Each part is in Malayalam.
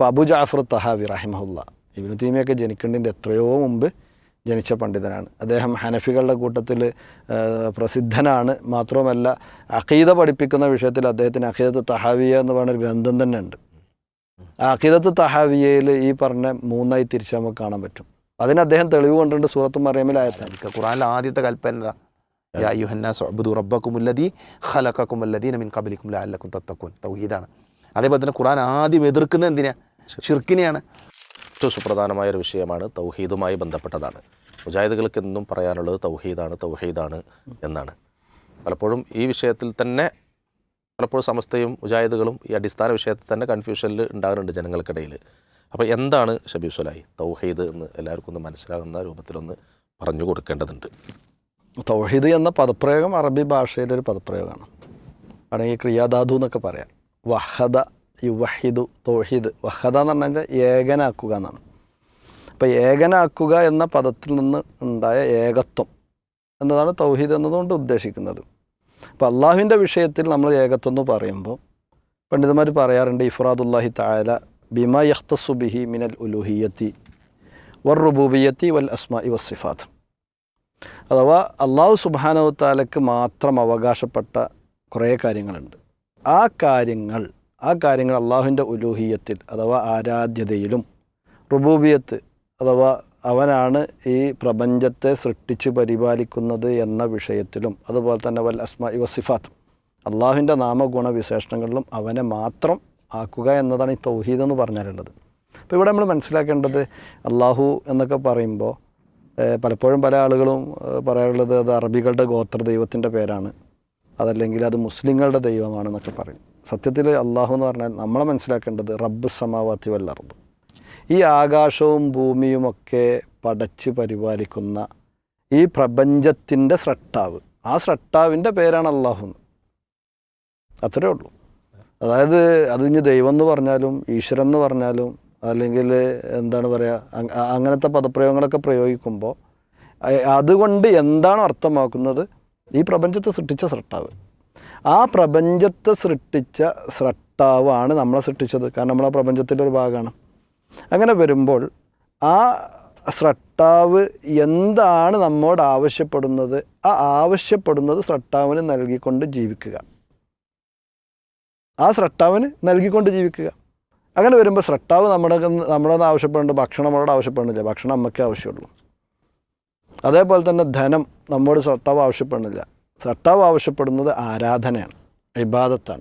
ഇപ്പോൾ അബു ജാഫർ തഹാവി റഹിമഹുല്ല ഇബിനു തീമിയൊക്കെ ജനിക്കേണ്ടതിന്റെ എത്രയോ മുമ്പ് ജനിച്ച പണ്ഡിതനാണ്. അദ്ദേഹം ഹനഫികളുടെ കൂട്ടത്തിൽ പ്രസിദ്ധനാണ്. മാത്രവുമല്ല അഖീദ പഠിപ്പിക്കുന്ന വിഷയത്തിൽ അദ്ദേഹത്തിന് അഖീദത്ത് തഹാവിയ എന്ന് പറയുന്ന ഒരു ഗ്രന്ഥം തന്നെ ഉണ്ട് ആ അഖീദത്ത് തഹാവിയയിൽ ഈ പറഞ്ഞ മൂന്നായി തിരിച്ച് നമുക്ക് കാണാൻ പറ്റും. അതിന് അദ്ദേഹം തെളിവ് കൊണ്ടുണ്ട് സൂറത്തും മറിയമിലായത്താണ് ഖുറാൻ ആദ്യത്തെ കൽപ്പന അതേപോലെ തന്നെ ഖുറാൻ ആദ്യം എതിർക്കുന്ന എന്തിനാ? ഷിർക്കിനെയാണ്. ഏറ്റവും സുപ്രധാനമായ ഒരു വിഷയമാണ് തൗഹീദുമായി ബന്ധപ്പെട്ടതാണ്. മുജാഹിദുകൾക്ക് എന്നും പറയാനുള്ളത് തൗഹീദാണ് തൗഹീദാണ് എന്നാണ്. പലപ്പോഴും ഈ വിഷയത്തിൽ തന്നെ പലപ്പോഴും സമസ്തയും മുജാഹിദുകളും ഈ അടിസ്ഥാന വിഷയത്തിൽ തന്നെ കൺഫ്യൂഷനിൽ ഉണ്ടാകുന്നുണ്ട് ജനങ്ങൾക്കിടയിൽ അപ്പോൾ എന്താണ് ഷബീബ് സ്വലായി തൗഹീദ് എന്ന് എല്ലാവർക്കും ഒന്ന് മനസ്സിലാകുന്ന രൂപത്തിലൊന്ന് പറഞ്ഞു കൊടുക്കേണ്ടതുണ്ട്. തൗഹീദ് എന്ന പദപ്രയോഗം അറബി ഭാഷയിലൊരു പദപ്രയോഗമാണ്. ആണെങ്കിൽ ക്രിയാധാതു എന്നൊക്കെ പറയാം. വഹദ യുവഹിദു തൗഹീദ് വഹദ എന്ന് പറഞ്ഞാൽ ഏകനാക്കുക എന്നാണ്. അപ്പോൾ ഏകനാക്കുക എന്ന പദത്തിൽ നിന്ന് ഉണ്ടായ ഏകത്വം എന്നതാണ് തൗഹീദ് എന്നതുകൊണ്ട് ഉദ്ദേശിക്കുന്നത്. അപ്പോൾ അള്ളാഹുവിന്റെ വിഷയത്തിൽ നമ്മൾ ഏകത്വം എന്ന് പറയുമ്പോൾ പണ്ഡിതന്മാർ പറയാറുണ്ട് ഇഫ്രാദുല്ലാഹി താല ബിമ യഖ്തസുബിഹി മിനൽ ഉലുഹിയത്തി വർ റുബൂബിയത്തി വൽ അസ്മ ഇ വസിഫാദ് അഥവാ അള്ളാഹു സുബാനവത്താലക്ക് മാത്രം അവകാശപ്പെട്ട കുറേ കാര്യങ്ങളുണ്ട്. ആ കാര്യങ്ങൾ ആ കാര്യങ്ങൾ അള്ളാഹുവിന്റെ ഉലൂഹിയത്തിൽ അഥവാ ആരാധ്യതയിലും റുബൂബിയത്ത് അഥവാ അവനാണ് ഈ പ്രപഞ്ചത്തെ സൃഷ്ടിച്ച് പരിപാലിക്കുന്നത് എന്ന വിഷയത്തിലും അതുപോലെ തന്നെ വൽ അസ്മ വസിഫാത്ത് അള്ളാഹുവിന്റെ നാമഗുണ വിശേഷണങ്ങളിലും അവനെ മാത്രം ആക്കുക എന്നതാണ് ഈ തൗഹീദ് എന്ന് പറഞ്ഞാലുള്ളത് അപ്പോൾ ഇവിടെ നമ്മൾ മനസ്സിലാക്കേണ്ടത് അള്ളാഹു എന്നൊക്കെ പറയുമ്പോൾ പലപ്പോഴും പല ആളുകളും പറയാറുള്ളത് അത് അറബികളുടെ ഗോത്ര ദൈവത്തിന്റെ പേരാണ്. അതല്ലെങ്കിൽ അത് മുസ്ലിങ്ങളുടെ ദൈവമാണെന്നൊക്കെ പറയും. സത്യത്തിൽ അള്ളാഹു എന്ന് പറഞ്ഞാൽ നമ്മളെ മനസ്സിലാക്കേണ്ടത് റബ്ബ് സമാവാത്തി വല്ലറബ് ഈ ആകാശവും ഭൂമിയുമൊക്കെ പടച്ച് പരിപാലിക്കുന്ന ഈ പ്രപഞ്ചത്തിന്റെ സ്രട്ടാവ് ആ സ്രട്ടാവിന്റെ പേരാണ് അള്ളാഹു അത്രേ ഉള്ളൂ. അതായത് അത് ഇനി ദൈവം എന്ന് പറഞ്ഞാലും ഈശ്വരൻ എന്ന് പറഞ്ഞാലും അല്ലെങ്കിൽ എന്താണ് പറയുക അങ്ങനത്തെ പദപ്രയോഗങ്ങളൊക്കെ പ്രയോഗിക്കുമ്പോൾ അതുകൊണ്ട് എന്താണ് അർത്ഥമാക്കുന്നത്? ഈ പ്രപഞ്ചത്തെ സൃഷ്ടിച്ച സ്രട്ടാവ് ആ പ്രപഞ്ചത്തെ സൃഷ്ടിച്ച സ്രട്ടാവാണ് നമ്മളെ സൃഷ്ടിച്ചത്. കാരണം നമ്മളെ പ്രപഞ്ചത്തിന്റെ ഒരു ഭാഗമാണ്. അങ്ങനെ വരുമ്പോൾ ആ സ്രട്ടാവ് എന്താണ് നമ്മോട് ആവശ്യപ്പെടുന്നത്? ആ ആവശ്യപ്പെടുന്നത് സ്രട്ടാവിന് നൽകിക്കൊണ്ട് ജീവിക്കുക. ആ സ്രട്ടാവിന് നൽകിക്കൊണ്ട് ജീവിക്കുക. അങ്ങനെ വരുമ്പോൾ സ്രട്ടാവ് നമ്മുടെ നമ്മളോട് ആവശ്യപ്പെടുന്നുണ്ട് ഭക്ഷണം നമ്മളോട് ആവശ്യപ്പെടുന്നില്ല ഭക്ഷണം നമുക്ക് ആവശ്യമുള്ളൂ. അതേപോലെ തന്നെ ധനം നമ്മോട് സ്രട്ടാവ് ആവശ്യപ്പെടുന്നില്ല സ്രട്ടാവ് ആവശ്യപ്പെടുന്നത് ആരാധനയാണ് ഇബാദത്താണ്.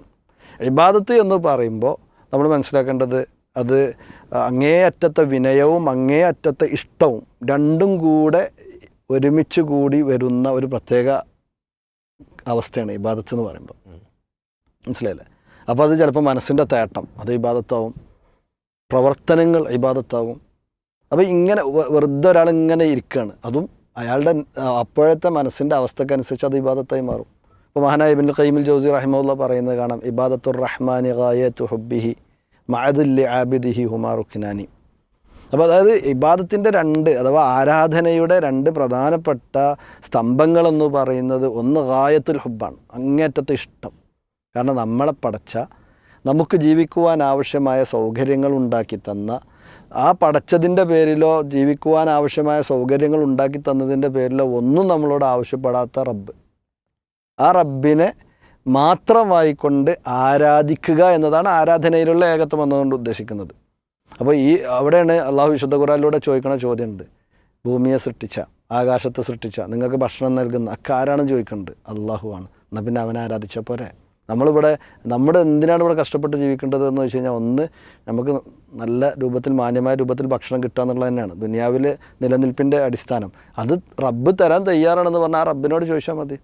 ഇബാദത്ത് എന്ന് പറയുമ്പോൾ നമ്മൾ മനസ്സിലാക്കേണ്ടത് അത് അങ്ങേയറ്റത്തെ വിനയവും അങ്ങേയറ്റത്തെ ഇഷ്ടവും രണ്ടും കൂടെ ഒരുമിച്ച് കൂടി വരുന്ന ഒരു പ്രത്യേക അവസ്ഥയാണ് ഇബാദത്ത് എന്ന് പറയുമ്പോൾ. മനസ്സിലായില്ലേ? അപ്പോൾ അത് ചിലപ്പോൾ മനസ്സിന്റെ തേട്ടം അത് ഇബാദത്താവും. പ്രവർത്തനങ്ങൾ ഇബാദത്താവും. അപ്പോൾ ഇങ്ങനെ വെറുതെ ഒരാൾ ഇങ്ങനെ ഇരിക്കുകയാണ്. അതും അയാളുടെ അപ്പോഴത്തെ മനസ്സിന്റെ അവസ്ഥക്കനുസരിച്ച് അത് ഇബാദത്തായി മാറും. ഇപ്പോൾ മഹാനായ ഇബിൻ ഖൈമിൽ ജോസി റഹിമുള്ള പറയുന്നത് കാണാം ഇബാദത്തുർ റഹ്മാനി ഖായത്തു ഹുബിഹി മഅദുല്ലി ആബിദിഹി ഹുമാറുഖിനാനി അപ്പോൾ അതായത് ഇബാദത്തിന്റെ രണ്ട് അഥവാ ആരാധനയുടെ രണ്ട് പ്രധാനപ്പെട്ട സ്തംഭങ്ങളെന്ന് പറയുന്നത് ഒന്ന് ഗായത്തുൽ ഹുബാണ് അങ്ങേറ്റത്തെ ഇഷ്ടം. കാരണം നമ്മളെ പടച്ച നമുക്ക് ജീവിക്കുവാൻ ആവശ്യമായ സൗകര്യങ്ങൾ ഉണ്ടാക്കി തന്ന ആ പടച്ചതിന്റെ പേരിലോ ജീവിക്കുവാൻ ആവശ്യമായ സൗകര്യങ്ങൾ ഉണ്ടാക്കി തന്നതിന്റെ പേരിലോ ഒന്നും നമ്മളോട് ആവശ്യപ്പെടാത്ത റബ്ബ്. ആ റബ്ബിനെ മാത്രമായിക്കൊണ്ട് ആരാധിക്കുക എന്നതാണ് ആരാധനയിലുള്ള ഏകത്വം എന്നതുകൊണ്ട് ഉദ്ദേശിക്കുന്നത്. അപ്പോൾ ഈ അവിടെയാണ് അള്ളാഹു വിശുദ്ധ ഖുറാനിലൂടെ ചോദിക്കണ ചോദ്യമുണ്ട്. ഭൂമിയെ സൃഷ്ടിച്ച ആകാശത്തെ സൃഷ്ടിച്ച നിങ്ങൾക്ക് ഭക്ഷണം നൽകുന്ന അക്കാരാണ് ചോദിക്കേണ്ടത് ചോദിക്കുന്നുണ്ട് അള്ളാഹുവാണ് എന്നാൽ പിന്നെ അവനെ ആരാധിച്ച പോരെ? നമ്മളിവിടെ നമ്മുടെ എന്തിനാണ് ഇവിടെ കഷ്ടപ്പെട്ട് ജീവിക്കേണ്ടത് എന്ന് വെച്ച് കഴിഞ്ഞാൽ ഒന്ന് നമുക്ക് നല്ല രൂപത്തിൽ മാന്യമായ രൂപത്തിൽ ഭക്ഷണം കിട്ടുക എന്നുള്ളത് തന്നെയാണ്. ദുനിയാവിൽ നിലനിൽപ്പിന്റെ അടിസ്ഥാനം. അത് റബ്ബ് തരാൻ തയ്യാറാണെന്ന് പറഞ്ഞാൽ ആ റബ്ബിനോട് ചോദിച്ചാൽ മതി.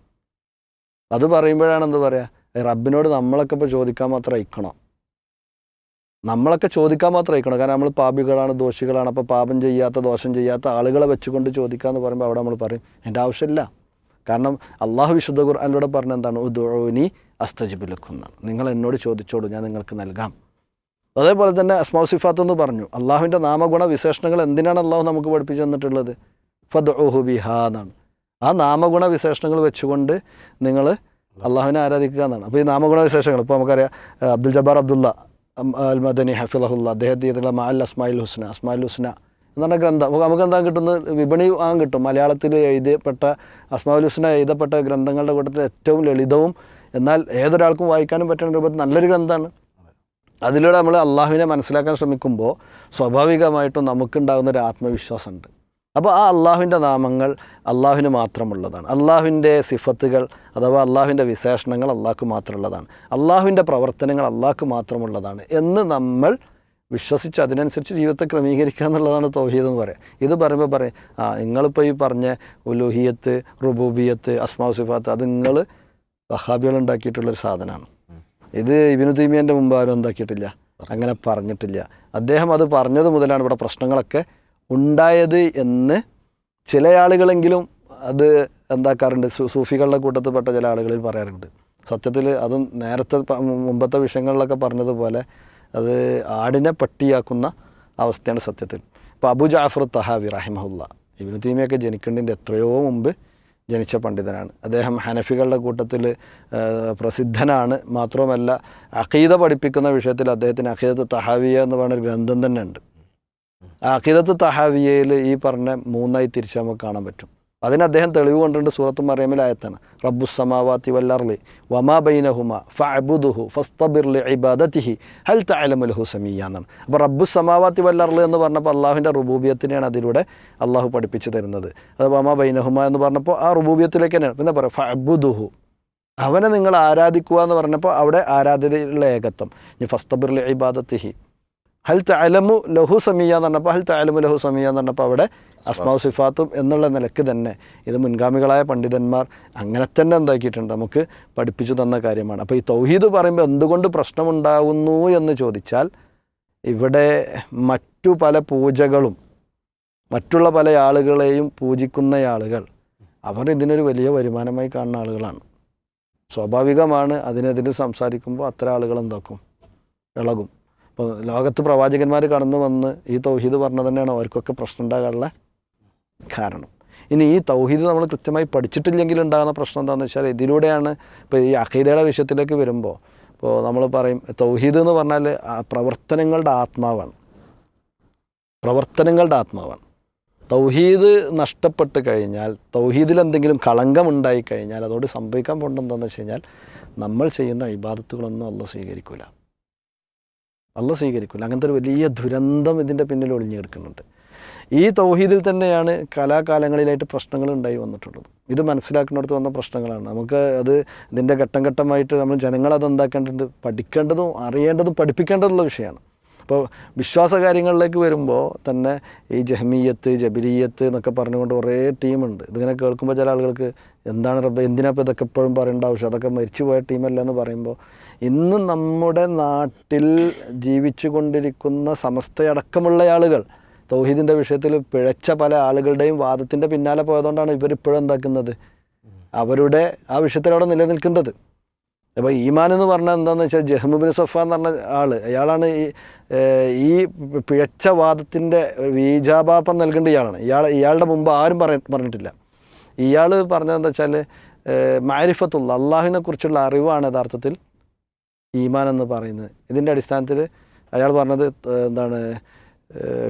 അത് പറയുമ്പോഴാണ് എന്ത് പറയുക റബ്ബിനോട് നമ്മളൊക്കെ ഇപ്പോൾ ചോദിക്കാൻ മാത്രം അയക്കണോ? നമ്മളൊക്കെ ചോദിക്കാൻ മാത്രം അയക്കണം? കാരണം നമ്മൾ പാപികളാണ് ദോഷികളാണ്. അപ്പോൾ പാപം ചെയ്യാത്ത ദോഷം ചെയ്യാത്ത ആളുകളെ വെച്ചുകൊണ്ട് ചോദിക്കുക എന്ന് പറയുമ്പോൾ അവിടെ നമ്മൾ പറയും എന്റെ ആവശ്യമില്ല. കാരണം അള്ളാഹു വിശുദ്ധ ഖുർആാനിലൂടെ പറഞ്ഞ എന്താണ്? അസ്തജിബിലക്കുന്നാണ്. നിങ്ങൾ എന്നോട് ചോദിച്ചോളൂ ഞാൻ നിങ്ങൾക്ക് നൽകാം. അതേപോലെ തന്നെ അസ്മാവ് സിഫാത്ത് എന്ന് പറഞ്ഞു അള്ളാഹുവിന്റെ നാമഗുണ വിശേഷണങ്ങൾ എന്തിനാണ് അള്ളാഹു നമുക്ക് പഠിപ്പിച്ചു തന്നിട്ടുള്ളത്? ഫദ് ബിഹാ എന്നാണ്. ആ നാമഗുണ വിശേഷണങ്ങൾ വെച്ചുകൊണ്ട് നിങ്ങൾ അള്ളാഹുവിനെ ആരാധിക്കുക എന്നാണ്. അപ്പോൾ ഈ നാമഗുണ വിശേഷങ്ങൾ ഇപ്പോൾ നമുക്കറിയാം അബ്ദുൽ ജബ്ബാർ അബ്ദുള്ള അൽ മദനി ഹഫിളഹുല്ല ചെയ്തിട്ടുള്ള മാൽ അസ്മായിൽ ഹുസ്ന അസ്മായിൽ ഹുസ്ന എന്ന് പറഞ്ഞ ഗ്രന്ഥം. അപ്പോൾ നമുക്ക് എന്താ കിട്ടുന്നത്? വിപണി ആകാൻ കിട്ടും. മലയാളത്തിൽ എഴുതപ്പെട്ട അസ്മാഉൽ ഹുസ്ന എഴുതപ്പെട്ട ഗ്രന്ഥങ്ങളുടെ കൂട്ടത്തിൽ ഏറ്റവും ലളിതവും എന്നാൽ ഏതൊരാൾക്കും വായിക്കാനും പറ്റുന്ന രൂപത്തിൽ നല്ലൊരു ഗ്രന്ഥമാണ് അതിലൂടെ നമ്മൾ അള്ളാഹുവിനെ മനസ്സിലാക്കാൻ ശ്രമിക്കുമ്പോൾ സ്വാഭാവികമായിട്ടും നമുക്കുണ്ടാകുന്ന ഒരു ആത്മവിശ്വാസമുണ്ട്. അപ്പോൾ ആ അള്ളാഹുവിന്റെ നാമങ്ങൾ അള്ളാഹുവിന് മാത്രമുള്ളതാണ്. അള്ളാഹുവിന്റെ സിഫത്തുകൾ അഥവാ അള്ളാഹുവിന്റെ വിശേഷണങ്ങൾ അള്ളാഹ്ക്ക് മാത്രമുള്ളതാണ്. അള്ളാഹുവിന്റെ പ്രവർത്തനങ്ങൾ അള്ളാഹ്ക്ക് മാത്രമുള്ളതാണ് എന്ന് നമ്മൾ വിശ്വസിച്ച് അതിനനുസരിച്ച് ജീവിതത്തെ ക്രമീകരിക്കുക എന്നുള്ളതാണ് തൗഹീദ് എന്ന് പറയാം. ഇത് പറയുമ്പോൾ പറയും ആ നിങ്ങളിപ്പോൾ ഈ പറഞ്ഞ ഉലൂഹിയത്ത് റുബൂബിയത്ത് അസ്മാ സിഫാത്ത് അത് നിങ്ങൾ വഹാബികൾ ഉണ്ടാക്കിയിട്ടുള്ളൊരു സാധനമാണ്. ഇത് ഇബിനു തീമിയന്റെ മുമ്പ് ആരും എന്താക്കിയിട്ടില്ല. അങ്ങനെ പറഞ്ഞിട്ടില്ല. അദ്ദേഹം അത് പറഞ്ഞത് മുതലാണ് ഇവിടെ പ്രശ്നങ്ങളൊക്കെ ഉണ്ടായത് എന്ന് ചില ആളുകളെങ്കിലും അത് എന്താക്കാറുണ്ട്. സൂഫികളുടെ കൂട്ടത്തിൽപ്പെട്ട ചില ആളുകളിൽ പറയാറുണ്ട്. സത്യത്തിൽ അതും നേരത്തെ മുമ്പത്തെ വിഷയങ്ങളിലൊക്കെ പറഞ്ഞതുപോലെ അത് ആടിനെ പട്ടിയാക്കുന്ന അവസ്ഥയാണ് സത്യത്തിൽ. ഇപ്പോൾ അബു ജാഫർ തഹാവി റഹിമഹുല്ല ഇബിനു തീമിയൊക്കെ ജനിക്കേണ്ടതിന്റെ എത്രയോ മുമ്പ് ജനിച്ച പണ്ഡിതനാണ്. അദ്ദേഹം ഹനഫികളുടെ കൂട്ടത്തിൽ പ്രസിദ്ധനാണ്. മാത്രവുമല്ല അഖീദ പഠിപ്പിക്കുന്ന വിഷയത്തിൽ അദ്ദേഹത്തിന് അഖീദത്ത് തഹാവിയ എന്ന് പറയുന്ന ഒരു ഗ്രന്ഥം തന്നെ ഉണ്ട് അഖീദത്ത് തഹാവിയയിൽ ഈ പറഞ്ഞ മൂന്നായി തിരിച്ച് നമുക്ക് കാണാൻ പറ്റും. അതിന് അദ്ദേഹം തെളിവ് കൊണ്ടുണ്ട് സൂറത്ത് റബ്ബു സമാവാത്തി വല്ലർലി വമാ ബൈനഹുമ ഫഅബുദുഹു ഫസ്തബിർലി ഇബാദത്തിഹി ഹൽ തഅലമു ലഹു അപ്പോൾ എന്നാണ്. അപ്പോൾ റബ്ബുസമാവാത്തി വല്ലർലി എന്ന് പറഞ്ഞപ്പോൾ അള്ളാഹുവിന്റെ റുബൂബിയത്തിനെയാണ് അതിലൂടെ അള്ളാഹു പഠിപ്പിച്ചു തരുന്നത്. അത് വമാ ബൈനഹുമ എന്ന് പറഞ്ഞപ്പോൾ ആ റുബൂബിയത്തിലേക്ക് തന്നെയാണ്. പിന്നെ പറയാം ഫഅബുദുഹു അവനെ നിങ്ങൾ ആരാധിക്കുക എന്ന് പറഞ്ഞപ്പോൾ അവിടെ ആരാധ്യതയുള്ള ഏകത്വം. ഇനി ഫസ്തബിർ ലി ഇബാദത്തിഹി ഹൽ തഅലമു ലഹു സമിയ എന്ന് പറഞ്ഞപ്പോൾ ഹൽ തഅലമു ലഹു സമിയ എന്ന് പറഞ്ഞപ്പോൾ അവിടെ അസ്മാവ് സിഫാത്തും എന്നുള്ള നിലയ്ക്ക് തന്നെ. ഇത് മുൻഗാമികളായ പണ്ഡിതന്മാർ അങ്ങനെ തന്നെ എന്താക്കിയിട്ടുണ്ട്. നമുക്ക് പഠിപ്പിച്ചു തന്ന കാര്യമാണ്. അപ്പോൾ ഈ തൗഹീദ് പറയുമ്പോൾ എന്തുകൊണ്ട് പ്രശ്നമുണ്ടാകുന്നു എന്ന് ചോദിച്ചാൽ ഇവിടെ മറ്റു പല പൂജകളും മറ്റുള്ള പല ആളുകളെയും പൂജിക്കുന്ന ആളുകൾ അവർ ഇതിനൊരു വലിയ വരുമാനമായി കാണുന്ന ആളുകളാണ്. സ്വാഭാവികമാണ് അതിനെതിരെ സംസാരിക്കുമ്പോൾ അത്ര ആളുകൾ എന്താക്കും? ഇളകും. ഇപ്പോൾ ലോകത്ത് പ്രവാചകന്മാർ കടന്നു വന്ന് ഈ തൗഹീദ് പറഞ്ഞത് തന്നെയാണ് അവർക്കൊക്കെ പ്രശ്നം ഉണ്ടാകാനുള്ള കാരണം. ഇനി ഈ തൗഹീദ് നമ്മൾ കൃത്യമായി പഠിച്ചിട്ടില്ലെങ്കിൽ ഉണ്ടാകുന്ന പ്രശ്നം എന്താണെന്ന് വെച്ചാൽ ഇതിലൂടെയാണ് ഇപ്പോൾ ഈ അഖീദയുടെ വിഷയത്തിലേക്ക് വരുമ്പോൾ ഇപ്പോൾ നമ്മൾ പറയും തൗഹീദ് എന്ന് പറഞ്ഞാൽ പ്രവർത്തനങ്ങളുടെ ആത്മാവാണ്. പ്രവർത്തനങ്ങളുടെ ആത്മാവാണ്. തൗഹീദ് നഷ്ടപ്പെട്ട് കഴിഞ്ഞാൽ തൗഹീദിൽ എന്തെങ്കിലും കളങ്കം ഉണ്ടായി കഴിഞ്ഞാൽ അതോട് സംഭവിക്കാൻ എന്താണെന്ന് വെച്ച് കഴിഞ്ഞാൽ നമ്മൾ ചെയ്യുന്ന ഇബാദത്തുകളൊന്നും അല്ല സ്വീകരിക്കില്ല അല്ല സ്വീകരിക്കില്ല അങ്ങനത്തെ ഒരു വലിയ ദുരന്തം ഇതിന്റെ പിന്നിൽ ഒളിഞ്ഞു കിടക്കുന്നുണ്ട്. ഈ തൗഹീദിൽ തന്നെയാണ് കലാകാലങ്ങളിലായിട്ട് പ്രശ്നങ്ങൾ ഉണ്ടായി വന്നിട്ടുള്ളത്. ഇത് മനസ്സിലാക്കുന്നിടത്ത് വന്ന പ്രശ്നങ്ങളാണ്. നമുക്ക് അത് ഇതിന്റെ ഘട്ടം ഘട്ടമായിട്ട് നമ്മൾ ജനങ്ങളത് എന്താക്കേണ്ടത് പഠിക്കേണ്ടതും അറിയേണ്ടതും പഠിപ്പിക്കേണ്ടതുള്ള വിഷയമാണ്. അപ്പോൾ വിശ്വാസ കാര്യങ്ങളിലേക്ക് വരുമ്പോൾ തന്നെ ഈ ജഹ്മീയത്ത് ജബിലീയത്ത് എന്നൊക്കെ പറഞ്ഞുകൊണ്ട് കുറേ ടീമുണ്ട്. ഇതിങ്ങനെ കേൾക്കുമ്പോൾ ചില ആളുകൾക്ക് എന്താണ് റബ്ബ് എന്തിനാ ഇതൊക്കെ എപ്പോഴും പറയേണ്ട ആവശ്യം? അതൊക്കെ മരിച്ചുപോയ ടീമല്ല എന്ന് പറയുമ്പോൾ ഇന്ന് നമ്മുടെ നാട്ടിൽ ജീവിച്ചു കൊണ്ടിരിക്കുന്ന സമസ്തയടക്കമുള്ള ആളുകൾ തൗഹീദിന്റെ വിഷയത്തിൽ പിഴച്ച പല ആളുകളുടെയും വാദത്തിന്റെ പിന്നാലെ പോയതുകൊണ്ടാണ് ഇവരിപ്പോഴും എന്താക്കുന്നത്? അവരുടെ ആ വിഷയത്തിൽ അവിടെ നിലനിൽക്കേണ്ടത്. അപ്പോൾ ഈമാൻ എന്ന് പറഞ്ഞാൽ എന്താണെന്ന് വെച്ചാൽ ജഹ്മുബിൻ സഫ എന്ന് പറഞ്ഞ ആൾ അയാളാണ് ഈ ഈ പിഴച്ച വാദത്തിന്റെ വീജാപാപം നൽകേണ്ട ഇയാളാണ്. ഇയാൾ ഇയാളുടെ മുമ്പ് ആരും പറ പറഞ്ഞിട്ടില്ല. ഇയാൾ പറഞ്ഞതെന്താ വെച്ചാൽ മാരിഫത്തുള്ള അള്ളാഹുവിനെ കുറിച്ചുള്ള അറിവാണ് യഥാർത്ഥത്തിൽ ഈമാൻ എന്ന് പറയുന്നത്. ഇതിന്റെ അടിസ്ഥാനത്തിൽ അയാൾ പറഞ്ഞത് എന്താണ്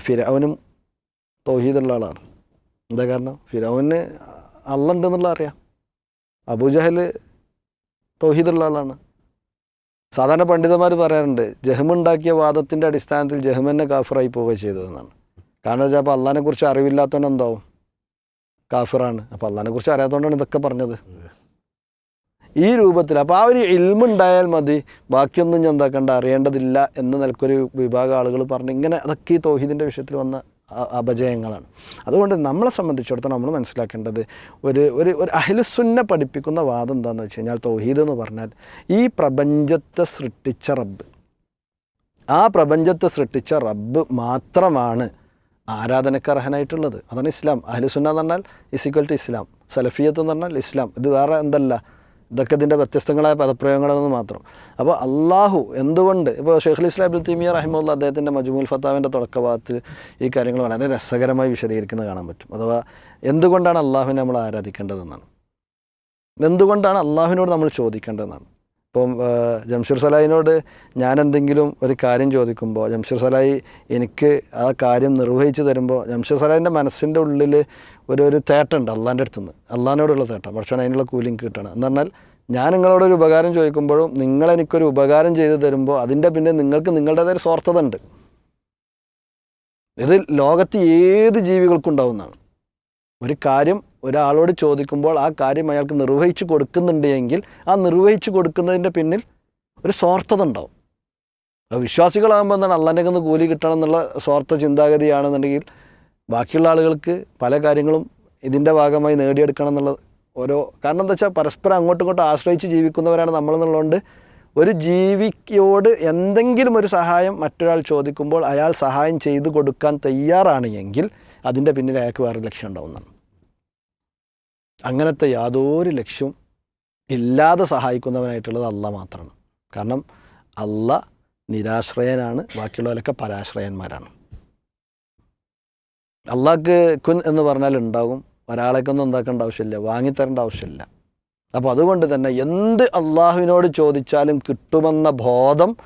ഫിര അവനും തൗഹീദുള്ള ആളാണ്. എന്താ കാരണം? ഫിരവന് അള്ള ഉണ്ടെന്നുള്ള അറിയാം. അബൂജഹൽ തൗഹീദുള്ള ആളാണ് സാധാരണ പണ്ഡിതന്മാർ പറയാറുണ്ട് ജഹ്മുണ്ടാക്കിയ വാദത്തിന്റെ അടിസ്ഥാനത്തിൽ ജഹ്മനെ കാഫിറായി പോവുക ചെയ്തതെന്നാണ്. കാരണം വെച്ചാൽ അപ്പോൾ അള്ളഹാനെ കുറിച്ച് അറിവില്ലാത്തവൻ എന്താവും? കാഫിറാണ്. അപ്പോൾ അള്ളഹാനെ കുറിച്ച് അറിയാത്തതുകൊണ്ടാണ് ഇതൊക്കെ പറഞ്ഞത്. ഈ രൂപത്തിൽ അപ്പോൾ ആ ഒരു ഇൽമുണ്ടായാൽ മതി ബാക്കിയൊന്നും ഞാൻ എന്താക്കണ്ട അറിയേണ്ടതില്ല എന്ന നിലക്കൊരു വിഭാഗം ആളുകൾ പറഞ്ഞ് ഇങ്ങനെ അതൊക്കെ ഈ തൗഹീദിന്റെ വിഷയത്തിൽ വന്ന അപജയങ്ങളാണ്. അതുകൊണ്ട് നമ്മളെ സംബന്ധിച്ചിടത്തോളം നമ്മൾ മനസ്സിലാക്കേണ്ടത് ഒരു ഒരു ഒരു അഹിലുസുന്ന പഠിപ്പിക്കുന്ന വാദം എന്താണെന്ന് വെച്ച് കഴിഞ്ഞാൽ തൗഹീദ് എന്ന് പറഞ്ഞാൽ ഈ പ്രപഞ്ചത്തെ സൃഷ്ടിച്ച റബ്ബ്. ആ പ്രപഞ്ചത്തെ സൃഷ്ടിച്ച റബ്ബ് മാത്രമാണ് ആരാധനക്ക് അർഹനായിട്ടുള്ളത് അതാണ് ഇസ്ലാം. അഹ്ലുസുന്ന എന്ന് പറഞ്ഞാൽ ഇസിക്വൽ ടു ഇസ്ലാം. സലഫിയത്ത് എന്ന് പറഞ്ഞാൽ ഇസ്ലാം. ഇത് വേറെ എന്തല്ല? ഇതൊക്കെ ഇതിന്റെ വ്യത്യസ്തങ്ങളായ പദപ്രയോഗങ്ങളെന്ന് മാത്രം. അപ്പോൾ അള്ളാഹു എന്തുകൊണ്ട് ഇപ്പോൾ ഷെയ്ഖുൽ ഇസ്ലാം അബ്ദുൽ തീമിയ റഹിമുള്ള അദ്ദേഹത്തിന്റെ മജ്മുൽ ഫത്താവിന്റെ തുടക്കഭാഗത്ത് ഈ കാര്യങ്ങൾ വളരെ രസകരമായി വിശദീകരിക്കുന്നത് കാണാൻ പറ്റും. അഥവാ എന്തുകൊണ്ടാണ് അള്ളാഹുവിനെ നമ്മൾ ആരാധിക്കേണ്ടതെന്നാണ്. എന്തുകൊണ്ടാണ് അള്ളാഹുവിനോട് നമ്മൾ ചോദിക്കേണ്ടതെന്നാണ്. ഇപ്പം ജംഷീർ സലാഹിനോട് ഞാൻ എന്തെങ്കിലും ഒരു കാര്യം ചോദിക്കുമ്പോൾ ജംഷീർ സലാഹി എനിക്ക് ആ കാര്യം നിർവഹിച്ച് തരുമ്പോൾ ജംഷീർ സലാഹിന്റെ മനസ്സിന്റെ ഉള്ളിൽ ഒരു ഒരു തേട്ടുണ്ട് അള്ളാന്റെ അടുത്ത് നിന്ന് അള്ളാഹിനോടുള്ള തേട്ടം. പക്ഷേ അതിനുള്ള കൂലിങ് കിട്ടണം. എന്ന് പറഞ്ഞാൽ ഞാൻ നിങ്ങളോടൊരു ഉപകാരം ചോദിക്കുമ്പോഴും നിങ്ങളെനിക്കൊരു ഉപകാരം ചെയ്തു തരുമ്പോൾ അതിന്റെ പിന്നെ നിങ്ങൾക്ക് നിങ്ങളുടേതായ സ്വാർത്ഥത ഉണ്ട്. ഇത് ലോകത്ത് ഏത് ജീവികൾക്കും ഉണ്ടാവുന്നതാണ്. ഒരു കാര്യം ഒരാളോട് ചോദിക്കുമ്പോൾ ആ കാര്യം അയാൾക്ക് നിർവഹിച്ചു കൊടുക്കുന്നുണ്ട് എങ്കിൽ ആ നിർവഹിച്ചു കൊടുക്കുന്നതിന്റെ പിന്നിൽ ഒരു സ്വാർത്ഥത ഉണ്ടാവും. വിശ്വാസികളാകുമ്പോൾ എന്താണ് അള്ളാന്റെ കൂലി കിട്ടണം എന്നുള്ള സ്വാർത്ഥ ചിന്താഗതിയാണെന്നുണ്ടെങ്കിൽ ബാക്കിയുള്ള ആളുകൾക്ക് പല കാര്യങ്ങളും ഇതിന്റെ ഭാഗമായി നേടിയെടുക്കണം എന്നുള്ളത് ഓരോ കാരണം എന്താ വെച്ചാൽ പരസ്പരം അങ്ങോട്ടും ഇങ്ങോട്ടും ആശ്രയിച്ച് ജീവിക്കുന്നവരാണ് നമ്മളെന്നുള്ളതുകൊണ്ട് ഒരു ജീവിയോട് എന്തെങ്കിലും ഒരു സഹായം മറ്റൊരാൾ ചോദിക്കുമ്പോൾ അയാൾ സഹായം ചെയ്തു കൊടുക്കാൻ തയ്യാറാണ് എങ്കിൽ അതിന്റെ പിന്നിൽ അയാൾക്ക് വേറെ ലക്ഷ്യം ഉണ്ടാവുന്നതാണ്. അങ്ങനത്തെ യാതൊരു ലക്ഷ്യവും ഇല്ലാതെ സഹായിക്കുന്നവനായിട്ടുള്ളത് അല്ല മാത്രമാണ്. കാരണം അല്ല നിരാശ്രയനാണ് ബാക്കിയുള്ളവരൊക്കെ പരാശ്രയന്മാരാണ്. അള്ളാഹ്ക്ക് കുൻ എന്ന് പറഞ്ഞാൽ ഉണ്ടാകും. ഒരാളേക്കൊന്നും ഉണ്ടാക്കേണ്ട ആവശ്യമില്ല. വാങ്ങിത്തരേണ്ട ആവശ്യമില്ല. അപ്പോൾ അതുകൊണ്ട് തന്നെ എന്ത് അള്ളാഹുവിനോട് ചോദിച്ചാലും കിട്ടുമെന്ന ബോധം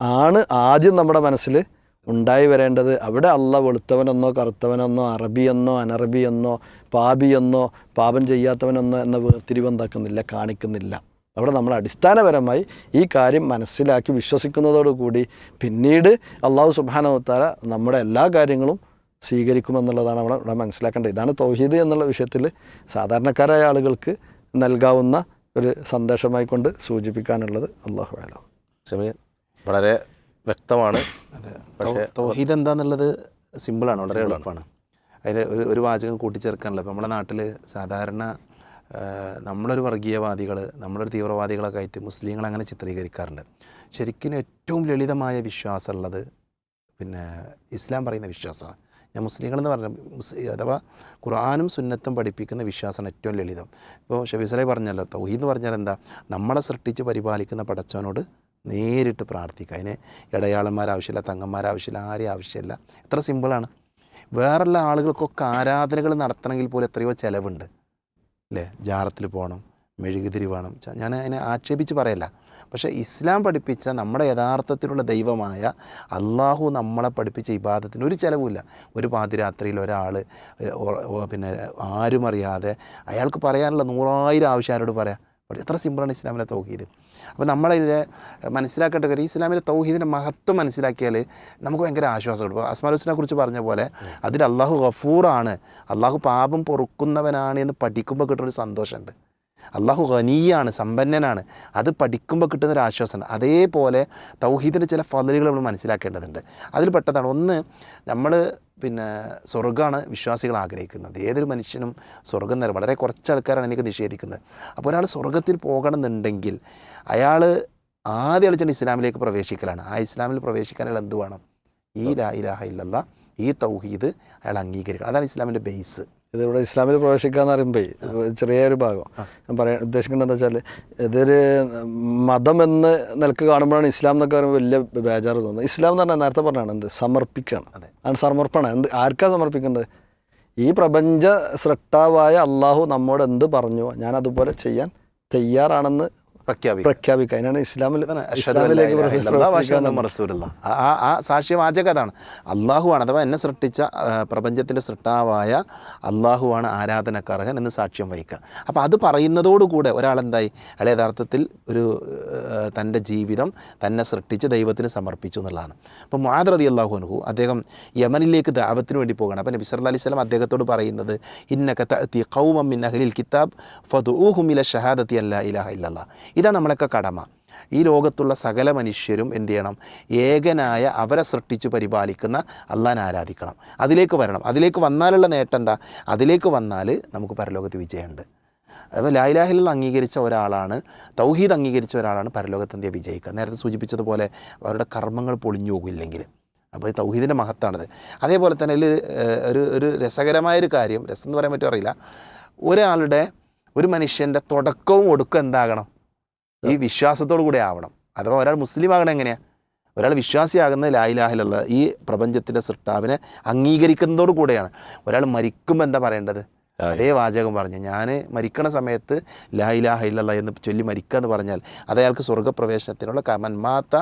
ആണ് ആദ്യം നമ്മുടെ മനസ്സിൽ ഉണ്ടായി വരേണ്ടത്. അവിടെ അള്ള വെളുത്തവനെന്നോ കറുത്തവനെന്നോ അറബിയെന്നോ അനറബിയെന്നോ പാപിയെന്നോ പാപം ചെയ്യാത്തവനെന്നോ എന്ന വേർതിരിവ് കാണിക്കുന്നില്ല. അവിടെ നമ്മൾ അടിസ്ഥാനപരമായി ഈ കാര്യം മനസ്സിലാക്കി വിശ്വസിക്കുന്നതോടുകൂടി പിന്നീട് അള്ളാഹു സുബാനവത്താര നമ്മുടെ എല്ലാ കാര്യങ്ങളും സ്വീകരിക്കുമെന്നുള്ളതാണ് അവിടെ ഇവിടെ മനസ്സിലാക്കേണ്ടത്. ഇതാണ് തൗഹീദ് എന്നുള്ള വിഷയത്തിൽ സാധാരണക്കാരായ ആളുകൾക്ക് നൽകാവുന്ന ഒരു സന്ദേശമായി കൊണ്ട് സൂചിപ്പിക്കാനുള്ളത് അള്ളാഹു ആലം സമയ വളരെ വ്യക്തമാണ്. പക്ഷേ തൗഹീദ് എന്താന്നുള്ളത് സിമ്പിളാണ് വളരെ എളുപ്പമാണ്. അതിൽ ഒരു ഒരു വാചകം കൂട്ടിച്ചേർക്കാനല്ല. ഇപ്പോൾ നമ്മുടെ നാട്ടിൽ സാധാരണ നമ്മളൊരു വർഗീയവാദികൾ നമ്മളൊരു തീവ്രവാദികളൊക്കെ ആയിട്ട് മുസ്ലിങ്ങൾ അങ്ങനെ ചിത്രീകരിക്കാറുണ്ട്. ശരിക്കും ഏറ്റവും ലളിതമായ വിശ്വാസമുള്ളത് പിന്നെ ഇസ്ലാം പറയുന്ന വിശ്വാസമാണ്. ഞാൻ മുസ്ലിങ്ങളെന്ന് പറഞ്ഞ അഥവാ ഖുർആാനും സുന്നത്തും പഠിപ്പിക്കുന്ന വിശ്വാസമാണ് ഏറ്റവും ലളിതം. ഇപ്പോൾ ഷബീസലെ പറഞ്ഞല്ലോ തൗഹീദ് എന്ന് പറഞ്ഞാൽ എന്താ? നമ്മളെ സൃഷ്ടിച്ച് പരിപാലിക്കുന്ന പടച്ചവനോട് നേരിട്ട് പ്രാർത്ഥിക്കുക. അതിന് ഇടയാളന്മാരാവശ്യമില്ല തങ്ങന്മാരാവശ്യമില്ല ആരെയും ആവശ്യമില്ല. എത്ര സിമ്പിളാണ് വേറെയുള്ള ആളുകൾക്കൊക്കെ ആരാധനകൾ നടത്തണമെങ്കിൽ പോലും എത്രയോ ചിലവുണ്ട്. അല്ലേ? ജാറത്തിൽ പോകണം മെഴുകുതിരി വേണം. ഞാൻ അതിനെ ആക്ഷേപിച്ച് പറയല്ല. പക്ഷേ ഇസ്ലാം പഠിപ്പിച്ച നമ്മുടെ യഥാർത്ഥത്തിലുള്ള ദൈവമായ അള്ളാഹു നമ്മളെ പഠിപ്പിച്ച ഇബാദത്തിന് ഒരു ചിലവുമില്ല. ഒരു പാതിരാത്രിയിൽ ഒരാൾ പിന്നെ ആരും അറിയാതെ അയാൾക്ക് പറയാനുള്ള നൂറായിരം ആവശ്യമാരോട് പറയാം. എത്ര സിമ്പിളാണ് ഇസ്ലാമിലെ തൗഹീദ്. അപ്പോൾ നമ്മളിത് മനസ്സിലാക്കേണ്ട കാര്യം ഇസ്ലാമിലെ തൗഹീദിന്റെ മഹത്വം മനസ്സിലാക്കിയാൽ നമുക്ക് ഭയങ്കര ആശ്വാസം കിട്ടും അസ്മാലുസിനെ കുറിച്ച് പറഞ്ഞ പോലെ അതിൽ അള്ളാഹു ഗഫൂറാണ്. അള്ളാഹു പാപം പൊറുക്കുന്നവനാണ് എന്ന് പഠിക്കുമ്പോൾ കിട്ടുന്നൊരു സന്തോഷമുണ്ട്. അള്ളാഹു ഖനീയാണ് സമ്പന്നനാണ്. അത് പഠിക്കുമ്പോൾ കിട്ടുന്നൊരു ആശ്വാസമാണ്. അതേപോലെ തൗഹീദിന്റെ ചില ഫലലുകൾ നമ്മൾ മനസ്സിലാക്കേണ്ടതുണ്ട്. അതിൽ പെട്ടതാണ്. ഒന്ന് നമ്മൾ പിന്നെ സ്വർഗമാണ് വിശ്വാസികൾ ആഗ്രഹിക്കുന്നത്. ഏതൊരു മനുഷ്യനും സ്വർഗം നേരം വളരെ കുറച്ച് ആൾക്കാരാണ് എനിക്ക് നിഷേധിക്കുന്നത്. അപ്പോൾ ഒരാൾ സ്വർഗത്തിൽ പോകണമെന്നുണ്ടെങ്കിൽ അയാൾ ആദ്യം അളിച്ചാണ് ഇസ്ലാമിലേക്ക് പ്രവേശിക്കലാണ്. ആ ഇസ്ലാമിൽ പ്രവേശിക്കാൻ അയാൾ എന്ത് വേണം? ഈ ലാ ഇലാഹ ഇല്ലല്ലാ ഈ തൗഹീദ് അയാൾ അംഗീകരിക്കണം. അതാണ് ഇസ്ലാമിന്റെ ബേസ്. ഇതിവിടെ ഇസ്ലാമിൽ പ്രവേശിക്കുക എന്ന് പറയുമ്പോൾ ചെറിയൊരു ഭാഗം. ഞാൻ പറയാൻ ഉദ്ദേശിക്കുന്നത് എന്താ വെച്ചാൽ ഇതൊരു മതം എന്ന് നിലയ്ക്ക് കാണുമ്പോഴാണ് ഇസ്ലാം എന്നൊക്കെ പറയുമ്പോൾ വലിയ ബേജാറ് തോന്നുന്നത്. ഇസ്ലാം എന്ന് പറഞ്ഞാൽ നേരത്തെ പറഞ്ഞാണ് എന്ത്? സമർപ്പിക്കണം. അതാണ് സമർപ്പണം. എന്ത് ആർക്കാണ് സമർപ്പിക്കേണ്ടത്? ഈ പ്രപഞ്ച സൃഷ്ടാവായ അള്ളാഹു നമ്മോട് എന്ത് പറഞ്ഞു? ഞാൻ അതുപോലെ ചെയ്യാൻ തയ്യാറാണെന്ന് പ്രഖ്യാപിക്കുക അതിനാണ് ഇസ്ലാമിൽ ഇസ്ലാമിലേക്ക്. ആ- ആ സാക്ഷ്യം സാക്ഷ്യവാചകം അതാണ്. അള്ളാഹുവാണ് അഥവാ എന്നെ സൃഷ്ടിച്ച പ്രപഞ്ചത്തിന്റെ സൃഷ്ടാവായ അള്ളാഹുവാണ് ആരാധനക്കാർഹൻ എന്ന് സാക്ഷ്യം വഹിക്കുക. അപ്പോൾ അത് പറയുന്നതോടുകൂടെ ഒരാളെന്തായി? അയാൾ യഥാർത്ഥത്തിൽ ഒരു തന്റെ തന്റെ ജീവിതം തന്നെ സൃഷ്ടിച്ച് ദൈവത്തിന് സമർപ്പിച്ചു എന്നുള്ളതാണ്. അപ്പോൾ മാതൃതി അള്ളാഹു അനുഹു അദ്ദേഹം യമനിലേക്ക് ദാവത്തിന് വേണ്ടി പോകണം അപ്പോൾ നബി അലി അലൈഹി വസല്ലം അദ്ദേഹത്തോട് പറയുന്നത് ഇന്നക കൗമം മിൻ അഹ്ലിൽ കിതാബ് ഫതു ഊഹുമില ഷഹാദത്തി അല്ല ഇലാഹ ഇതാണ് നമ്മളൊക്കെ കടമ. ഈ ലോകത്തുള്ള സകല മനുഷ്യരും എന്തു ചെയ്യണം? ഏകനായ അവരെ സൃഷ്ടിച്ചു പരിപാലിക്കുന്ന അള്ളാൻ ആരാധിക്കണം. അതിലേക്ക് വരണം. അതിലേക്ക് വന്നാലുള്ള നേട്ടം എന്താ? അതിലേക്ക് വന്നാൽ നമുക്ക് പരലോകത്ത് വിജയമുണ്ട്. അപ്പോൾ ലായിലാഹിൽ അംഗീകരിച്ച ഒരാളാണ് തൗഹീദ് അംഗീകരിച്ച ഒരാളാണ് പരലോകത്ത് എന്തിയ വിജയിക്കുക. നേരത്തെ സൂചിപ്പിച്ചതുപോലെ അവരുടെ കർമ്മങ്ങൾ പൊളിഞ്ഞു പോകില്ലെങ്കിൽ. അപ്പോൾ തൗഹീദിന്റെ മഹത്താണത്. അതേപോലെ തന്നെ ഇതിൽ ഒരു ഒരു രസകരമായൊരു കാര്യം രസം എന്ന് പറയാൻ പറ്റും അറിയില്ല. ഒരാളുടെ ഒരു മനുഷ്യന്റെ തുടക്കവും ഒടുക്കം എന്താകണം? ഈ വിശ്വാസത്തോടു കൂടെ ആവണം. അഥവാ ഒരാൾ മുസ്ലിം ആകണം എങ്ങനെയാണ് ഒരാൾ വിശ്വാസിയാകുന്നത് ലായിലാഹിലുള്ള ഈ പ്രപഞ്ചത്തിന്റെ സൃഷ്ടാവിനെ അംഗീകരിക്കുന്നതോടു കൂടെയാണ് ഒരാൾ മരിക്കുമ്പോൾ എന്താ പറയേണ്ടത്? അതേ വാചകം പറഞ്ഞു. ഞാൻ മരിക്കണ സമയത്ത് ലാ ഇലാഹ ഇല്ലല്ലാ എന്ന് ചൊല്ലി മരിക്കുക എന്ന് പറഞ്ഞാൽ അത് അയാൾക്ക് സ്വർഗപ്രവേശനത്തിനുള്ള കമൻ മാത്ത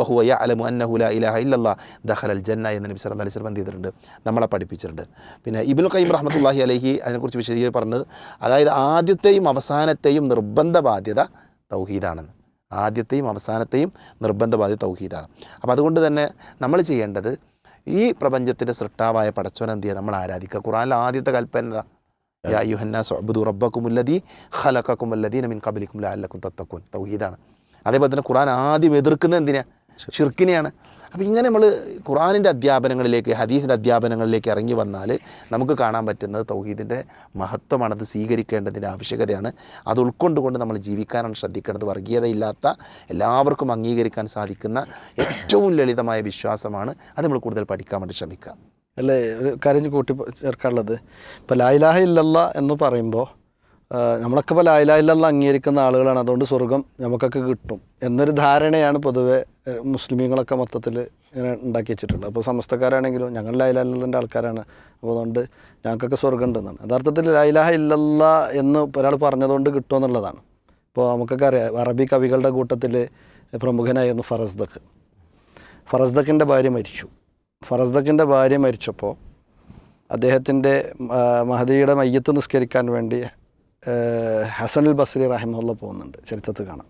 വഹുവയ അലമു അന്നഹു ലാ ഇലാഹ ഇല്ലല്ലാ ദഹലൽ ജന്ന എന്ന് നബി സല്ലല്ലാഹി അലൈഹി വസല്ലം എന്ത് ചെയ്തിട്ടുണ്ട് നമ്മളെ പഠിപ്പിച്ചിട്ടുണ്ട്. പിന്നെ ഇബ്നു ഖയ്യിം റഹ്മത്തുള്ളാഹി അലൈഹി അതിനെക്കുറിച്ച് വിശദീകരിച്ച് പറഞ്ഞത് അതായത് ആദ്യത്തെയും അവസാനത്തെയും നിർബന്ധ ബാധ്യത തൗഹീദാണെന്ന്. ആദ്യത്തെയും അവസാനത്തെയും നിർബന്ധ തൗഹീദാണ്. അപ്പോൾ അതുകൊണ്ട് തന്നെ നമ്മൾ ചെയ്യേണ്ടത് ഈ പ്രപഞ്ചത്തിന്റെ സൃഷ്ടാവായ പടച്ചോനന്തിയെ നമ്മൾ ആരാധിക്കുക. ഖുറാനിലെ ആദ്യത്തെ കൽപ്പന എന്താ? യാ യുഹന്നാസ് അബ്ദു റബ്ബക്കുമുല്ലതി ഖലഖക്കുമുല്ലദീന മിൻ കബലിക്കും ലഅല്ലക്കും തത്തക്കും തൗഹീദാണ്. അതേപോലെ തന്നെ ഖുറാൻ ആദ്യം എതിർക്കുന്ന എന്തിനാ? ഷിർക്കിനെയാണ് അപ്പോൾ ഇങ്ങനെ നമ്മൾ ഖുറാനിന്റെ അധ്യാപനങ്ങളിലേക്ക് ഹദീസിന്റെ അധ്യാപനങ്ങളിലേക്ക് ഇറങ്ങി വന്നാൽ നമുക്ക് കാണാൻ പറ്റുന്നത് തൗഹീദിന്റെ മഹത്വമാണ് അത് സ്വീകരിക്കേണ്ടതിന്റെ ആവശ്യകതയാണ്. അത് ഉൾക്കൊണ്ടുകൊണ്ട് നമ്മൾ ജീവിക്കാനാണ് ശ്രദ്ധിക്കേണ്ടത്. വർഗീയതയില്ലാത്ത എല്ലാവർക്കും അംഗീകരിക്കാൻ സാധിക്കുന്ന ഏറ്റവും ലളിതമായ വിശ്വാസമാണ് അത് നമ്മൾ കൂടുതൽ പഠിക്കാൻ വേണ്ടി ശ്രമിക്കുക. അല്ലേ? ഒരു കാര്യം കൂട്ടി ചേർക്കാനുള്ളത്. ഇപ്പോൾ ലായിലാഹ ഇല്ലല്ല എന്ന് പറയുമ്പോൾ നമ്മളൊക്കെ ഇപ്പോൾ ലായിലാഹ ഇല്ലല്ല അംഗീകരിക്കുന്ന ആളുകളാണ്. അതുകൊണ്ട് സ്വർഗം നമുക്കൊക്കെ കിട്ടും എന്നൊരു ധാരണയാണ് പൊതുവെ മുസ്ലിമീങ്ങളൊക്കെ മൊത്തത്തിൽ ഇങ്ങനെ ഉണ്ടാക്കി വെച്ചിട്ടുണ്ട്. അപ്പോൾ സമസ്തക്കാരാണെങ്കിലും ഞങ്ങൾ ലായിലാഹ ഇല്ലതിന്റെ ആൾക്കാരാണ്. അപ്പോൾ അതുകൊണ്ട് ഞങ്ങൾക്കൊക്കെ സ്വർഗം ഉണ്ടെന്നാണ് യഥാർത്ഥത്തിൽ ലായിലാഹ ഇല്ലല്ല എന്ന് ഒരാൾ പറഞ്ഞതുകൊണ്ട് കിട്ടുമെന്നുള്ളതാണ് ഇപ്പോൾ നമുക്കൊക്കെ അറിയാം അറബി കവികളുടെ കൂട്ടത്തിൽ പ്രമുഖനായിരുന്നു ഫറസ്ദഖ് ഫറസ്ദഖിന്റെ ഭാര്യ മരിച്ചു. ഫറസ്ദഖിന്റെ ഭാര്യ മരിച്ചപ്പോൾ അദ്ദേഹത്തിന്റെ മഹദിയുടെ മയ്യത്ത് നിസ്കരിക്കാൻ വേണ്ടി ഏഹ്, അൽ ബസ്രി റഹിമുള്ള പോകുന്നുണ്ട്. ചരിത്രത്തിൽ കാണാം.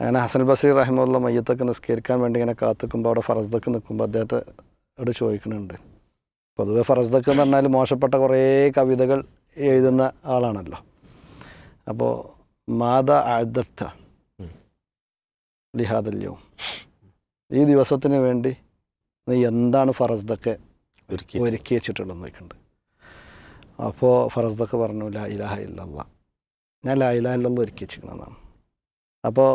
അങ്ങനെ ഹസൻ അൽ ബസ്രി റഹിമുള്ള മയ്യത്തൊക്കെ നിസ്കരിക്കാൻ വേണ്ടി ഇങ്ങനെ കാത്തുക്കുമ്പോൾ അവിടെ ഫറസ്ദക്ക് നിൽക്കുമ്പോൾ അദ്ദേഹത്തെ അവിടെ ചോദിക്കുന്നുണ്ട്. പൊതുവെ ഫറസ്ദക്ക് എന്ന് പറഞ്ഞാൽ മോശപ്പെട്ട കുറേ കവിതകൾ എഴുതുന്ന ആളാണല്ലോ. അപ്പോൾ മാത ആദത്ത ലിഹാദല്യോ ഈ ദിവസത്തിന് വേണ്ടി നീ എന്താണ് ഫറസ്തൊക്കെ ഒരുക്കി ഒരുക്കി വെച്ചിട്ടുള്ളതെന്ന് അപ്പോൾ ഫറസ്ദക്ക് പറഞ്ഞു ലാ ഇലാഹ ഇല്ലല്ല. ഞാൻ ലാ ഇലാഹ ഇല്ലല്ല ഒരുക്കി വെച്ചിരിക്കണമെന്നാണ് അപ്പോൾ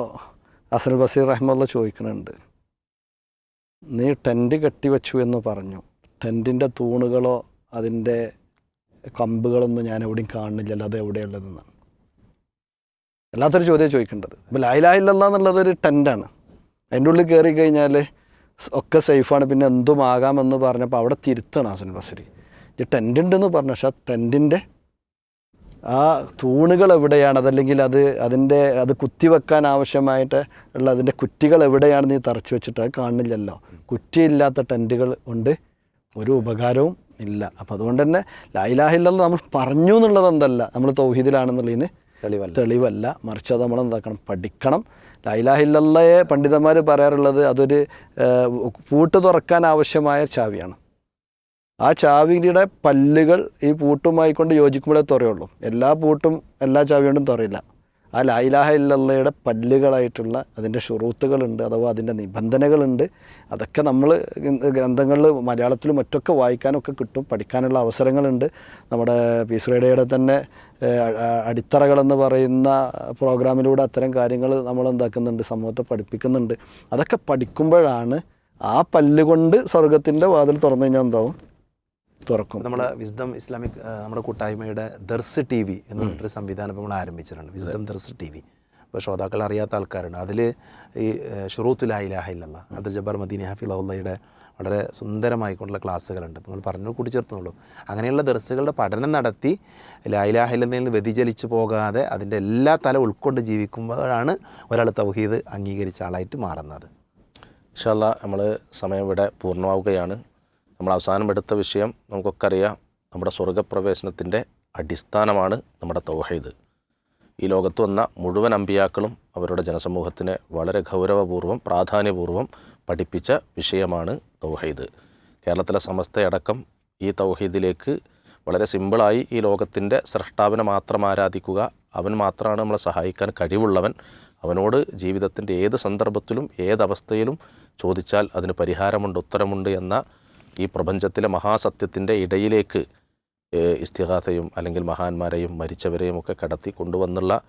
അസൽ ബസീർ റഹ്മുള്ള ചോദിക്കുന്നുണ്ട് നീ ടെന്റ് കെട്ടിവെച്ചു എന്ന് പറഞ്ഞു. ടെന്റിന്റെ തൂണുകളോ അതിന്റെ കമ്പുകളൊന്നും ഞാൻ എവിടെയും കാണുന്നില്ലല്ലോ അത് എവിടെയുള്ളതെന്നാണ്? അല്ലാത്തൊരു ചോദ്യം ചോദിക്കേണ്ടത്. അപ്പോൾ ലാ ഇലാഹ ഇല്ലല്ല എന്നുള്ളത് ഒരു ടെന്റാണ് അതിന്റെ ഉള്ളിൽ കയറി കഴിഞ്ഞാൽ ഒക്കെ സേഫാണ്. പിന്നെ എന്തുമാകാമെന്ന് പറഞ്ഞപ്പോൾ അവിടെ തിരുത്തണം ഹസൻ ബസരി ഈ ടെന്റ് ഉണ്ടെന്ന് പറഞ്ഞു. പക്ഷെ ആ ടെന്റിന്റെ ആ തൂണുകൾ എവിടെയാണ്? അതല്ലെങ്കിൽ അത് അതിന്റെ അത് കുത്തിവെക്കാൻ ആവശ്യമായിട്ട് ഉള്ള അതിന്റെ കുറ്റികൾ എവിടെയാണെന്ന് നീ തറച്ചു വെച്ചിട്ട് അത് കാണുന്നില്ലല്ലോ. കുറ്റിയില്ലാത്ത ടെന്റുകൾ കൊണ്ട് ഒരു ഉപകാരവും ഇല്ല. അപ്പോൾ അതുകൊണ്ട് തന്നെ ലൈലാഹില്ലെന്ന് നമ്മൾ പറഞ്ഞു എന്നുള്ളത് എന്തല്ല? നമ്മൾ തൗഹീദിലാണെന്നുള്ളതിന് തെളിവല്ല. തെളിവല്ല. മറിച്ച് അത് നമ്മൾ എന്താക്കണം? പഠിക്കണം. ലൈലാഹില്ലയെ പണ്ഡിതന്മാർ പറയാറുള്ളത് അതൊരു പൂട്ട് തുറക്കാൻ ആവശ്യമായ ചാവിയാണ്. ആ ചാവിയുടെ പല്ലുകൾ ഈ പൂട്ടുമായി കൊണ്ട് യോജിക്കുമ്പോഴേ തുറയുള്ളൂ. എല്ലാ പൂട്ടും എല്ലാ ചാവി കൊണ്ടും തുറയില്ല. ആ ലായിലാഹ ഇല്ലയുടെ പല്ലുകളായിട്ടുള്ള അതിന്റെ ഷുറൂത്തുകളുണ്ട് അഥവാ അതിന്റെ നിബന്ധനകളുണ്ട്. അതൊക്കെ നമ്മൾ ഗ്രന്ഥങ്ങളിൽ മലയാളത്തിലും മറ്റൊക്കെ വായിക്കാനൊക്കെ കിട്ടും പഠിക്കാനുള്ള അവസരങ്ങളുണ്ട്. നമ്മുടെ പീസ് റേഡിയോയുടെ തന്നെ അടിത്തറകളെന്ന് പറയുന്ന പ്രോഗ്രാമിലൂടെ അത്തരം കാര്യങ്ങൾ നമ്മൾ എന്താക്കുന്നുണ്ട് സമൂഹത്തെ പഠിപ്പിക്കുന്നുണ്ട്. അതൊക്കെ പഠിക്കുമ്പോഴാണ് ആ പല്ലുകൊണ്ട് സ്വർഗത്തിന്റെ വാതിൽ തുറന്നു കഴിഞ്ഞാൽ എന്താവും? തുറക്കും. നമ്മുടെ വിസ്ഡം ഇസ്ലാമിക് നമ്മുടെ കൂട്ടായ്മയുടെ ദർസ് ടി വി എന്ന് പറഞ്ഞിട്ടൊരു സംവിധാനം ഇപ്പോൾ നമ്മൾ ആരംഭിച്ചിട്ടുണ്ട് വിസ്ഡം ദർസ് ടി വി. ഇപ്പോൾ ശ്രോതാക്കൾ അറിയാത്ത ആൾക്കാരുണ്ട്. അതിൽ ഈ ഷുറൂത്തുൽ ഇലാഹ ഇല്ലല്ല അബ്ദുൽ ജബ്ബാർ മദീനി ഹഫിളയുടെ വളരെ സുന്ദരമായിക്കൊണ്ടുള്ള ക്ലാസ്സുകളുണ്ട്. നിങ്ങൾ നമ്മൾ പറഞ്ഞു കൂട്ടിച്ചേർത്തുള്ളൂ അങ്ങനെയുള്ള ദർസുകളുടെ പഠനം നടത്തി ലായിലാഹിൽ നിന്ന് വ്യതിചലിച്ചു പോകാതെ അതിന്റെ എല്ലാ തല ഉൾക്കൊണ്ട് ജീവിക്കുമ്പോഴാണ് ഒരാൾ തൗഹീദ് അംഗീകരിച്ച ആളായിട്ട് മാറുന്നത്. ഇൻഷാല്ല നമ്മൾ സമയം ഇവിടെ പൂർണമാവുകയാണ്. നമ്മൾ അവസാനം എടുത്ത വിഷയം നമുക്കൊക്കെ അറിയാം നമ്മുടെ സ്വർഗപ്രവേശനത്തിന്റെ അടിസ്ഥാനമാണ് നമ്മുടെ തൗഹീദ്. ഈ ലോകത്ത് വന്ന മുഴുവൻ അമ്പിയാക്കളും അവരുടെ ജനസമൂഹത്തിന് വളരെ ഗൗരവപൂർവം പ്രാധാന്യപൂർവം പഠിപ്പിച്ച വിഷയമാണ് തൗഹീദ്. കേരളത്തിലെ സമസ്തയടക്കം ഈ തൗഹീദിലേക്ക് വളരെ സിമ്പിളായി ഈ ലോകത്തിന്റെ സൃഷ്ടാവിനെ മാത്രം ആരാധിക്കുക അവൻ മാത്രമാണ് നമ്മളെ സഹായിക്കാൻ കഴിവുള്ളവൻ അവനോട് ജീവിതത്തിന്റെ ഏത് സന്ദർഭത്തിലും ഏതവസ്ഥയിലും ചോദിച്ചാൽ അതിന് പരിഹാരമുണ്ട് ഉത്തരമുണ്ട് എന്ന ഈ പ്രപഞ്ചത്തിലെ മഹാസത്യത്തിന്റെ ഇടയിലേക്ക് ഇസ്തിഹാസയും അല്ലെങ്കിൽ മഹാന്മാരെയും മരിച്ചവരെയും ഒക്കെ കടത്തി കൊണ്ടുവന്നുള്ള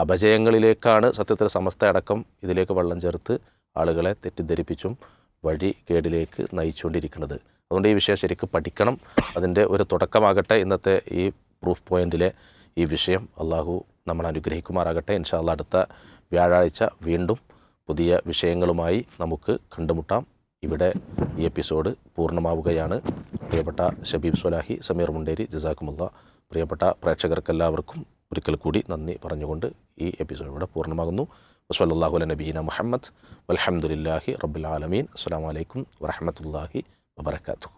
അപജയങ്ങളിലേക്കാണ് സത്യത്തിൽ സമസ്ത അടക്കം ഇതിലേക്ക് വെള്ളം ചേർത്ത് ആളുകളെ തെറ്റിദ്ധരിപ്പിച്ചും വഴി കേടിലേക്ക് നയിച്ചുകൊണ്ടിരിക്കുന്നത്. അതുകൊണ്ട് ഈ വിഷയം ശരിക്കും പഠിക്കണം. അതിന്റെ ഒരു തുടക്കമാകട്ടെ ഇന്നത്തെ ഈ പ്രൂഫ് പോയിന്റിലെ ഈ വിഷയം. അള്ളാഹു നമ്മൾ അനുഗ്രഹിക്കുമാറാകട്ടെ. ഇൻഷാല്ല അടുത്ത വ്യാഴാഴ്ച വീണ്ടും പുതിയ വിഷയങ്ങളുമായി നമുക്ക് കണ്ടുമുട്ടാം. ഇവിടെ ഈ എപ്പിസോഡ് പൂർണമാവുകയാണ്. പ്രിയപ്പെട്ട ഷബീബ് സ്വലാഹി സമീർ മുണ്ടേരി ജസാക്കുമുള്ള പ്രിയപ്പെട്ട പ്രേക്ഷകർക്കെല്ലാവർക്കും ഒരിക്കൽ കൂടി നന്ദി പറഞ്ഞുകൊണ്ട് ഈ എപ്പിസോഡ് ഇവിടെ പൂർണമാകുന്നു. വസ്വല്ലാഹു അല നബീന മുഹമ്മദ്. വലഹമുല്ലാഹി റബുലാലമീൻ അസ്സാം വലൈക്കും വറഹമത്തല്ലാഹി വബർക്കാത്തു